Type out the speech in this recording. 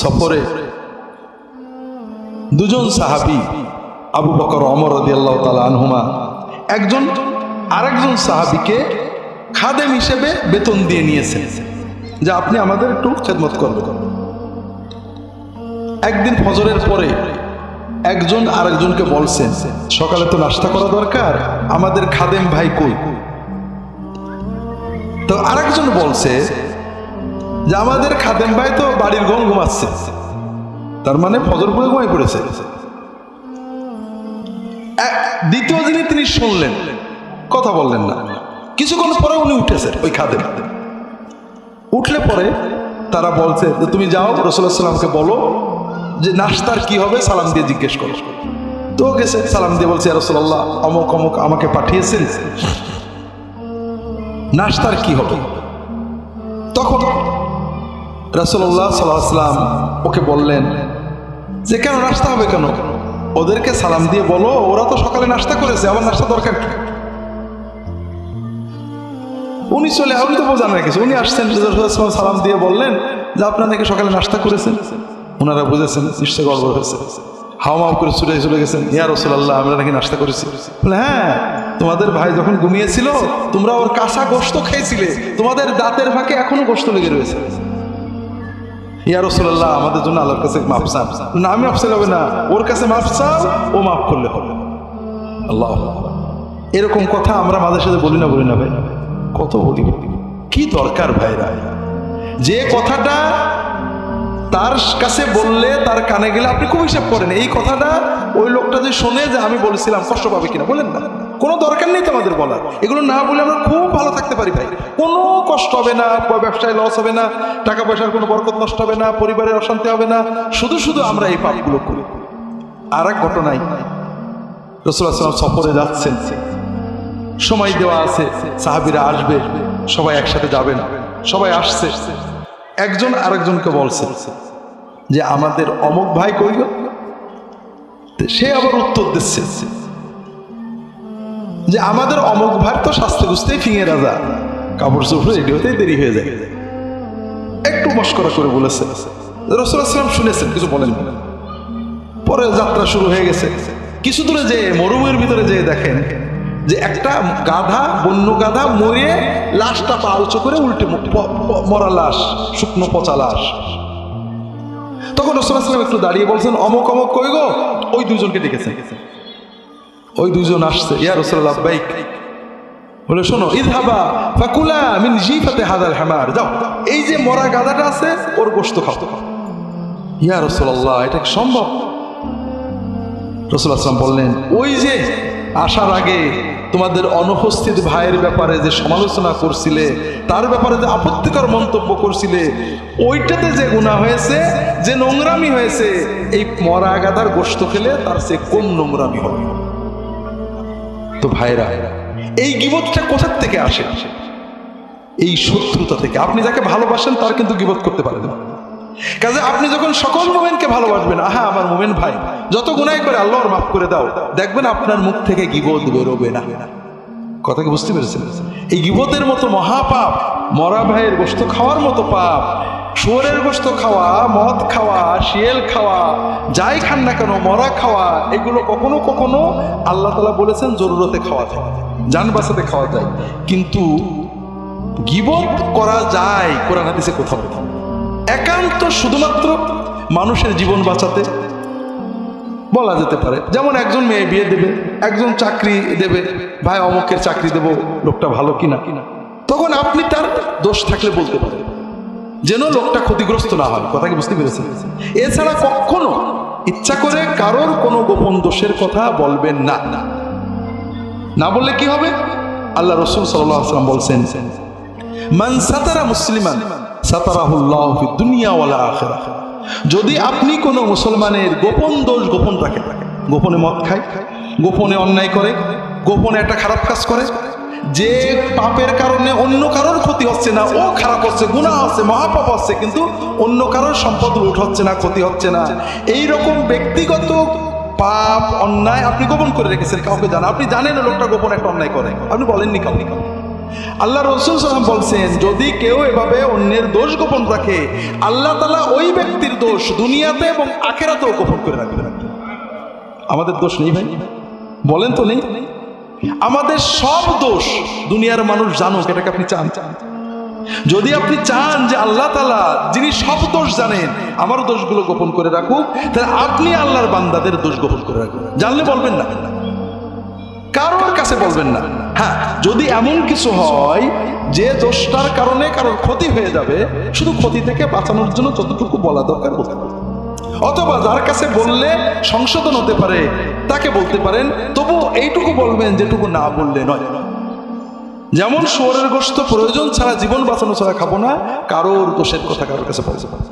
সফরে দুজন সাহাবি, আবু বকর অমর রদি আল্লাহ তালা আনহুমা, একজন আরেকজন সাহাবিকে খাদেম হিসেবে বেতন দিয়ে নিয়েছেন, যে আপনি আমাদের একটু খেদমত করবেন। একদিন ফজরের পরে একজন আরেকজনকে বলছেন, সকালে তো নাস্তা করা দরকার, আমাদের খাদেম ভাই কই? তো আরেকজন বলছে যে আমাদের খাদেম ভাই তো বাড়ির গম ঘুমাচ্ছে। তার মানে ফজর পরে ঘুমাই পড়েছে। দ্বিতীয় দিনে তিনি শুনলেন, কথা বললেন না। কিছুক্ষণ পরে উনি উঠেছেন ওই খাদেম। উঠলে পরে তারা বলছে যে, তুমি যাও রসুল্লাহ সাল্লামকে বলো যে, নাস্তার কি হবে সালাম দিয়ে জিজ্ঞেস করো। তো গেছে, সালাম দিয়ে বলছে রসুল্লাহ অমুক অমুক আমাকে পাঠিয়েছেন। নাস্তার কি হবে? তখন রসুল্লাহ সাল্লাম ওকে বললেন, যে কেন নাস্তা হবে কেন? ওদেরকে সালাম দিয়ে বলো, ওরা তো সকালে নাস্তা করেছে, আবার নাস্তা দরকার? উনি চলে উনি তো বোঝান কিছু। উনি আসছেন সালাম দিয়ে বললেন যে, আপনারা নাকি সকালে নাস্তা করেছেন? ওনারা বুঝেছেন, নিশ্চয় গড়বড় হয়েছে। হাওয়া করে ছুটে চলে গেছেন, ইয়া রসুল্লাহ আমরা নাকি নাস্তা করেছি? হ্যাঁ তোমাদের ভাই যখন ঘুমিয়েছিল, তোমরা ওর কাঁচা গোস্ত খেয়েছিলে, তোমাদের দাঁতের ফাঁকে এখনও গোস্ত লেগে রয়েছে। ইয়া রসুল্লাহ আমাদের জন্য আল্লাহর কাছে মাপ চান। না আমি মাপ হবে না। ওর কাছে মাপ চাও, ও মাফ করলে হবে। আল্লাহ এরকম কথা আমরা মাঝে সাথে বলি না বলি না ভাই। কত বলি? কি দরকার ভাইরা? যে কথাটা তার কাছে বললে, তার কানে গেলে আপনি খুব হিসাব করেন। এই কথাটা ওই লোকটা যে শোনে যে আমি বলেছিলাম, কষ্ট পাবে কিনা, বলেন না। কোনো দরকার নেই তোমাদের বলার। এগুলো না বলে আমরা খুব ভালো থাকতে পারি ভাই। কোনো কষ্ট হবে না ব্যবসায় লস হবে না, টাকা পয়সার কোনো বরকত নষ্ট হবে না, পরিবারের অশান্তি হবে না। শুধু শুধু আমরা এই পাপগুলো করি। আর এক ঘটনায় রসুল্লাহ সফরে যাচ্ছেন। সময় দেওয়া আছে, সাহাবিরা আসবে, সবাই একসাথে যাবেন সবাই আসছে। একজন আরেকজনকে বলছে। যে আমাদের অমুক ভাই কই তো সে আবার উত্তর দিচ্ছে যে আমাদের অমুক ভাই তো স্বাস্থ্য বুঝতেই ফিঙে রাজা। কাপড় চোপড় রেডি হতেই দেরি হয়ে যায়। একটু মস্করা করে বলেছে রসুলাম শুনেছেন, কিছু বলেন পরে যাত্রা শুরু হয়ে গেছে। কিছু দূরে যে মরুভূমির ভিতরে যে দেখেন যে একটা গাধা, বন্য গাধা মরে লাশটা পা উঁচু করে উল্টে মরা লাশ, শুকনো পচা লাশ। তখন রসুলাম একটু দাঁড়িয়ে বলছেন, অমক অমক, কই গো? ওই দুজনকে ডেকেছেন ওই দুজন আসছে, ইয়া রসুল্লাহ বাইক। বলে, শোনো ইদহাবা ফাকুলা মিন জিফাতে হাদার হামার। যাও, এই যে মরা গাধাটা আছে, ওর গোস্ত খাও। ইয়া রসুল্লাহ এটা সম্ভব? রসুল আসলাম বললেন, ওই যে আসার আগে তোমাদের অনুপস্থিত ভাইয়ের ব্যাপারে যে সমালোচনা করছিলে, তার ব্যাপারে যে আপত্তিকর মন্তব্য করছিলে, ওইটাতে যে গুণা হয়েছে, যে নোংরামি হয়েছে, এই মরা গাদার গোস্ত খেলে তার সে কোন নোংরামি হবে? তো ভাইরা এই গিবতটা কোথার থেকে আসে? এই শত্রুতা থেকে। আপনি যাকে ভালোবাসেন, তার কিন্তু গিবত করতে পারেন না। কাজে আপনি যখন সকল মোমেনকে ভালোবাসবেন, আহা, আমার মোমেন ভাই, যত গুনাই করে আল্লাহর মাফ করে দাও, দেখবেন আপনার মুখ থেকে গিবত বেরোবে না। কথা কি বুঝতে পেরেছেন? এই গিবতের মতো মহাপাপ, মরা ভাইয়ের গোস্ত খাওয়ার মতো পাপ, শুয়োরের গোস্ত খাওয়া, মদ খাওয়া, শিয়েল খাওয়া, যাই খান না কেন, মরা খাওয়া, এগুলো কখনো কখনো আল্লাহ তালা বলেছেন জরুরতে খাওয়া যায়, যান বাঁচাতে খাওয়া যায়। কিন্তু গিবত করা যায়, কোরআন হাদিসে কোথাও কোথাও একান্ত শুধুমাত্র মানুষের জীবন বাঁচাতে বলা যেতে পারে। যেমন একজন মেয়ে বিয়ে দেবে, একজন চাকরি দেবে, ভাই অমুকের চাকরি দেব, লোকটা ভালো কিনা? তখন আপনি তার দোষ থাকলে বলতে পারেন, যেন লোকটা ক্ষতিগ্রস্ত না হয়। কথা কি বুঝতে পেরেছেন? এছাড়া কখনো ইচ্ছা করে কারোর কোনো গোপন দোষের কথা বলবেন না। না বললে কি হবে? আল্লাহ রসুল সাল্লাম বলছেন মানসাতারা মুসলিমান যদি আপনি কোনো মুসলমানের গোপন দোষ গোপন রাখেন গোপনে মদ খায়, গোপনে অন্যায় করে, গোপনে একটা খারাপ কাজ করে, যে পাপের কারণে অন্য কারোর ক্ষতি হচ্ছে না, ও খারাপ হচ্ছে গুণা হচ্ছে, মহাপাপ হচ্ছে, কিন্তু অন্য কারোর সম্পদ লুট হচ্ছে না, ক্ষতি হচ্ছে না। এই রকম ব্যক্তিগত পাপ, অন্যায় আপনি গোপন করে রেখেছেন কাউকে জানা। আপনি জানেন লোকটা গোপন একটা অন্যায় করে। আপনি বলেননি কাউকে। আল্লাহ রসুল সাল্লাম বলছেন, যদি কেউ এভাবে অন্যের দোষ গোপন রাখে, আল্লাহ তালা ওই ব্যক্তির দোষ দুনিয়াতে এবং আখেরাতেও গোপন করে রাখবে আমাদের দোষ নেই ভাই। বলেন তো নেই। আমাদের সব দোষ দুনিয়ার মানুষ জানুক, এটাকে আপনি চান। চান যদি আপনি চান যে আল্লাহ তালা যিনি সব দোষ জানেন আমার দোষগুলো গোপন করে রাখুক, তাহলে আপনি আল্লাহর বান্দাদের দোষ গোপন করে রাখুন জানলে বলবেন না। কারোর কাছে বলবেন না। হ্যাঁ যদি এমন কিছু হয় যে দোষটার কারণে কারোর ক্ষতি হয়ে যাবে, শুধু ক্ষতি থেকে বাঁচানোর জন্য যতটুকু বলা দরকার অথবা যার কাছে বললে সংশোধন হতে পারে, তাকে বলতে পারেন তবু এইটুকু বলবেন যেটুকু না বললে নয়। যেমন শুয়োরের গোস্ত প্রয়োজন ছাড়া জীবন বাঁচানো ছাড়া খাব না, কারোর দোষের কথা কারোর কাছে বলতে পারে